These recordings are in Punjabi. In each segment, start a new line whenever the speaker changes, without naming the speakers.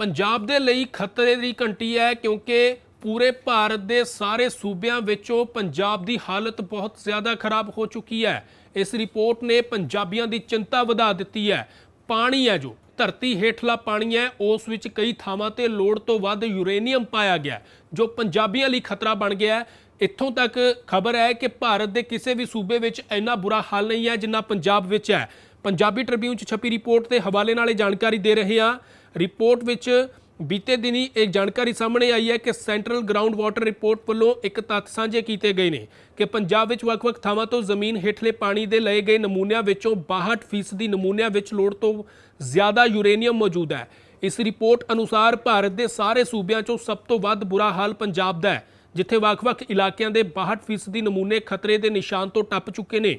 ਪੰਜਾਬ ਦੇ ਲਈ ਖਤਰੇ ਦੀ ਘੰਟੀ ਹੈ ਕਿਉਂਕਿ ਪੂਰੇ ਭਾਰਤ ਦੇ ਸਾਰੇ ਸੂਬਿਆਂ ਵਿੱਚੋਂ ਪੰਜਾਬ ਦੀ ਹਾਲਤ ਬਹੁਤ ਜ਼ਿਆਦਾ ਖਰਾਬ ਹੋ ਚੁੱਕੀ ਹੈ। ਇਸ ਰਿਪੋਰਟ ਨੇ ਪੰਜਾਬੀਆਂ ਦੀ ਚਿੰਤਾ ਵਧਾ ਦਿੱਤੀ ਹੈ। ਪਾਣੀ ਹੈ ਜੋ, ਧਰਤੀ ਹੇਠਲਾ ਪਾਣੀ ਹੈ, ਉਸ ਵਿੱਚ ਕਈ ਥਾਵਾਂ ਤੇ ਲੋੜ ਤੋਂ ਵੱਧ ਯੂਰੇਨੀਅਮ ਪਾਇਆ ਗਿਆ ਜੋ ਪੰਜਾਬੀਆਂ ਲਈ ਖਤਰਾ ਬਣ ਗਿਆ ਹੈ। ਇੱਥੋਂ ਤੱਕ ਖਬਰ ਹੈ ਕਿ ਭਾਰਤ ਦੇ ਕਿਸੇ ਵੀ ਸੂਬੇ ਵਿੱਚ ਇੰਨਾ ਬੁਰਾ ਹਾਲ ਨਹੀਂ ਹੈ ਜਿੰਨਾ ਪੰਜਾਬ ਵਿੱਚ ਹੈ। ਪੰਜਾਬੀ ਟ੍ਰਿਬਿਊਨ 'ਚ ਛਪੀ ਰਿਪੋਰਟ ਦੇ ਹਵਾਲੇ ਨਾਲ ਇਹ ਜਾਣਕਾਰੀ ਦੇ ਰਹੇ ਹਾਂ। ਰਿਪੋਰਟ ਵਿੱਚ ਬੀਤੇ ਦਿਨੀ ਇਹ ਜਾਣਕਾਰੀ ਸਾਹਮਣੇ ਆਈ ਹੈ ਕਿ ਸੈਂਟਰਲ ਗਰਾਊਂਡ ਵਾਟਰ ਰਿਪੋਰਟ ਵੱਲੋਂ ਇੱਕ ਤੱਥ ਸਾਂਝੇ ਕੀਤੇ ਗਏ ਨੇ ਕਿ ਪੰਜਾਬ ਵਿੱਚ ਵੱਖ-ਵੱਖ ਥਾਵਾਂ ਤੋਂ ਜ਼ਮੀਨ ਹੇਠਲੇ ਪਾਣੀ ਦੇ ਲਏ ਗਏ ਨਮੂਨਿਆਂ ਵਿੱਚੋਂ 62% ਦੀ ਨਮੂਨਿਆਂ ਵਿੱਚ ਲੋੜ ਤੋਂ ਜ਼ਿਆਦਾ ਯੂਰੇਨੀਅਮ ਮੌਜੂਦ ਹੈ। ਇਸ ਰਿਪੋਰਟ ਅਨੁਸਾਰ ਭਾਰਤ ਦੇ ਸਾਰੇ ਸੂਬਿਆਂ 'ਚੋਂ ਸਭ ਤੋਂ ਵੱਧ ਬੁਰਾ ਹਾਲ ਪੰਜਾਬ ਦਾ ਹੈ, ਜਿੱਥੇ ਵੱਖ-ਵੱਖ ਇਲਾਕਿਆਂ ਦੇ 62% ਦੀ ਨਮੂਨੇ ਖਤਰੇ ਦੇ ਨਿਸ਼ਾਨ ਤੋਂ ਟੱਪ ਚੁੱਕੇ ਨੇ।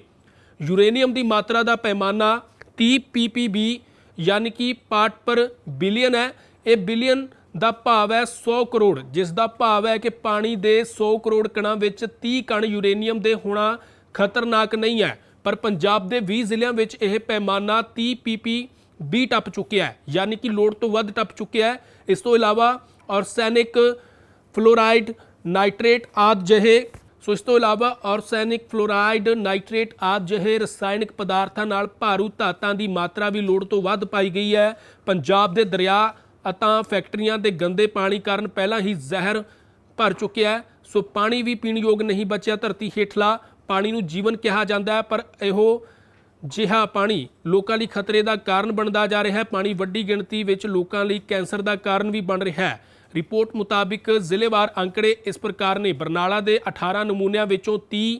ਯੂਰੇਨੀਅਮ ਦੀ ਮਾਤਰਾ ਦਾ ਪੈਮਾਨਾ 30 ppb ਯਾਨੀ ਕਿ ਪਾਰਟ ਪਰ ਬਿਲੀਅਨ ਹੈ, ਇਹ ਬਿਲੀਅਨ ਦਾ ਭਾਵ ਹੈ 100 ਕਰੋੜ ਜਿਸ ਦਾ ਭਾਵ ਹੈ ਕਿ ਪਾਣੀ ਦੇ 100 ਕਰੋੜ ਕਣਾਂ ਵਿੱਚ 30 ਕਣ ਯੂਰੇਨੀਅਮ ਦੇ ਹੋਣਾ ਖਤਰਨਾਕ ਨਹੀਂ ਹੈ, ਪਰ ਪੰਜਾਬ ਦੇ 20 ਜ਼ਿਲ੍ਹਿਆਂ ਵਿੱਚ ਇਹ ਪੈਮਾਨਾ 30 ppb ਟੱਪ ਚੁੱਕਿਆ ਹੈ, ਯਾਨੀ ਕਿ ਲੋੜ ਤੋਂ ਵੱਧ ਟੱਪ ਚੁੱਕਿਆ ਹੈ। ਇਸ ਤੋਂ ਇਲਾਵਾ ਆਰਸੈਨਿਕ ਫਲੋਰਾਈਡ ਨਾਈਟ੍ਰੇਟ ਆਦਿ ਜਿਹੇ ਸੋ ਇਸ ਤੋਂ ਇਲਾਵਾ ਆਰਸੈਨਿਕ ਫਲੋਰਾਈਡ, ਨਾਈਟ੍ਰੇਟ ਆਦਿ ਜਿਹੇ ਰਸਾਇਣਿਕ ਪਦਾਰਥਾਂ ਨਾਲ ਭਾਰੂ ਧਾਤਾਂ ਦੀ ਮਾਤਰਾ ਵੀ ਲੋੜ ਤੋਂ ਵੱਧ ਪਾਈ ਗਈ ਹੈ। ਪੰਜਾਬ ਦੇ ਦਰਿਆ ਅਤੇ ਫੈਕਟਰੀਆਂ ਦੇ ਗੰਦੇ ਪਾਣੀ ਕਾਰਨ ਪਹਿਲਾਂ ਹੀ ਜ਼ਹਿਰ ਭਰ ਚੁੱਕਿਆ ਹੈ। ਸੋ ਪਾਣੀ ਵੀ ਪੀਣ ਯੋਗ ਨਹੀਂ ਬਚਿਆ ਧਰਤੀ ਹੇਠਲਾ। ਪਾਣੀ ਨੂੰ ਜੀਵਨ ਕਿਹਾ ਜਾਂਦਾ ਹੈ, ਪਰ ਇਹੋ ਜਿਹਾ ਪਾਣੀ ਲੋਕਾਂ ਲਈ ਖਤਰੇ ਦਾ ਕਾਰਨ ਬਣਦਾ ਜਾ ਰਿਹਾ ਹੈ। ਪਾਣੀ ਵੱਡੀ ਗਿਣਤੀ ਵਿੱਚ ਲੋਕਾਂ ਲਈ ਕੈਂਸਰ ਦਾ ਕਾਰਨ ਵੀ ਬਣ ਰਿਹਾ ਹੈ। ਰਿਪੋਰਟ ਮੁਤਾਬਿਕ ਜ਼ਿਲ੍ਹੇਵਾਰ ਅੰਕੜੇ ਇਸ ਪ੍ਰਕਾਰ ਨੇ ਬਰਨਾਲਾ ਦੇ 18 ਨਮੂਨਿਆਂ ਵਿੱਚੋਂ 30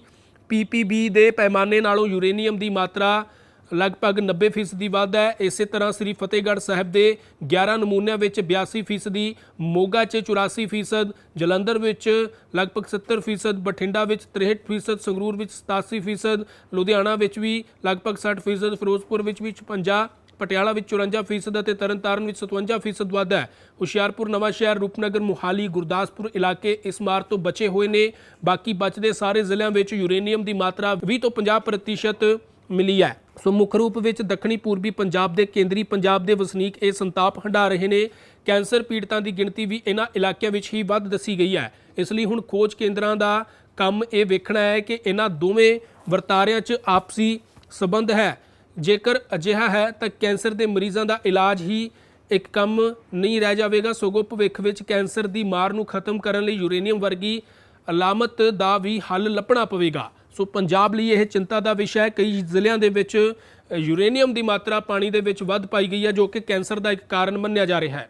ppb ਦੇ ਪੈਮਾਨੇ ਨਾਲੋਂ ਯੂਰੇਨੀਅਮ ਦੀ ਮਾਤਰਾ ਲਗਭਗ 90% ਦੀ ਵੱਧ ਹੈ। ਇਸੇ ਤਰ੍ਹਾਂ ਸ੍ਰੀ ਫਤਿਹਗੜ੍ਹ ਸਾਹਿਬ ਦੇ 11 ਨਮੂਨਿਆਂ ਵਿੱਚ 82% ਦੀ ਮੋਗਾ 'ਚ 84% ਜਲੰਧਰ ਵਿੱਚ ਲਗਭਗ 70% ਬਠਿੰਡਾ ਵਿੱਚ 63% ਸੰਗਰੂਰ ਵਿੱਚ 87% ਲੁਧਿਆਣਾ ਵਿੱਚ ਵੀ ਲਗਭਗ 60% ਫਿਰੋਜ਼ਪੁਰ ਵਿੱਚ ਵੀ 55 ਪਟਿਆਲਾ ਵਿੱਚ 54% ਅਤੇ ਤਰਨਤਾਰਨ ਵਿੱਚ 57% ਵੱਧ ਹੈ। ਹੁਸ਼ਿਆਰਪੁਰ ਨਵਾਂ ਸ਼ਹਿਰ ਰੂਪਨਗਰ, ਮੁਹਾਲੀ, ਗੁਰਦਾਸਪੁਰ ਇਲਾਕੇ ਇਸ ਮਾਰ ਤੋਂ ਬਚੇ ਹੋਏ ਨੇ। ਬਾਕੀ ਬਚਦੇ ਸਾਰੇ ਜ਼ਿਲ੍ਹਿਆਂ ਵਿੱਚ ਯੂਰੇਨੀਅਮ ਦੀ ਮਾਤਰਾ 20 ਤੋਂ 50% ਮਿਲੀ ਹੈ। ਸੋ ਮੁੱਖ ਰੂਪ ਵਿੱਚ ਦੱਖਣੀ ਪੂਰਬੀ ਪੰਜਾਬ ਦੇ ਕੇਂਦਰੀ ਪੰਜਾਬ ਦੇ ਵਸਨੀਕ ਇਹ ਸੰਤਾਪ ਹੰਢਾ ਰਹੇ ਨੇ। ਕੈਂਸਰ ਪੀੜਤਾਂ ਦੀ ਗਿਣਤੀ ਵੀ ਇਹਨਾਂ ਇਲਾਕਿਆਂ ਵਿੱਚ ਹੀ ਵੱਧ ਦੱਸੀ ਗਈ ਹੈ। ਇਸ ਲਈ ਹੁਣ ਖੋਜ ਕੇਂਦਰਾਂ ਦਾ ਕੰਮ ਇਹ ਵੇਖਣਾ ਹੈ ਕਿ ਇਹਨਾਂ ਦੋਵੇਂ ਵਰਤਾਰਿਆਂ 'ਚ ਆਪਸੀ ਸਬੰਧ ਹੈ। ਜੇਕਰ ਅਜਿਹਾ ਹੈ ਤਾਂ ਕੈਂਸਰ ਦੇ ਮਰੀਜ਼ਾਂ ਦਾ ਇਲਾਜ ਹੀ ਇੱਕ ਕੰਮ ਨਹੀਂ ਰਹਿ ਜਾਵੇਗਾ। ਸਗੋਂ ਭਵਿੱਖ ਵਿੱਚ ਕੈਂਸਰ ਦੀ ਮਾਰ ਨੂੰ ਖਤਮ ਕਰਨ ਲਈ ਯੂਰੇਨੀਅਮ ਵਰਗੀ ਅਲਾਮਤ ਦਾ ਵੀ ਹੱਲ ਲੱਭਣਾ ਪਵੇਗਾ। ਸੋ ਪੰਜਾਬ ਲਈ ਇਹ ਚਿੰਤਾ ਦਾ ਵਿਸ਼ਾ ਹੈ। ਕਈ ਜ਼ਿਲ੍ਹਿਆਂ ਦੇ ਵਿੱਚ ਯੂਰੇਨੀਅਮ ਦੀ ਮਾਤਰਾ ਪਾਣੀ ਦੇ ਵਿੱਚ ਵੱਧ ਪਾਈ ਗਈ ਹੈ, ਜੋ ਕਿ ਕੈਂਸਰ ਦਾ ਇੱਕ ਕਾਰਨ ਮੰਨਿਆ ਜਾ ਰਿਹਾ ਹੈ।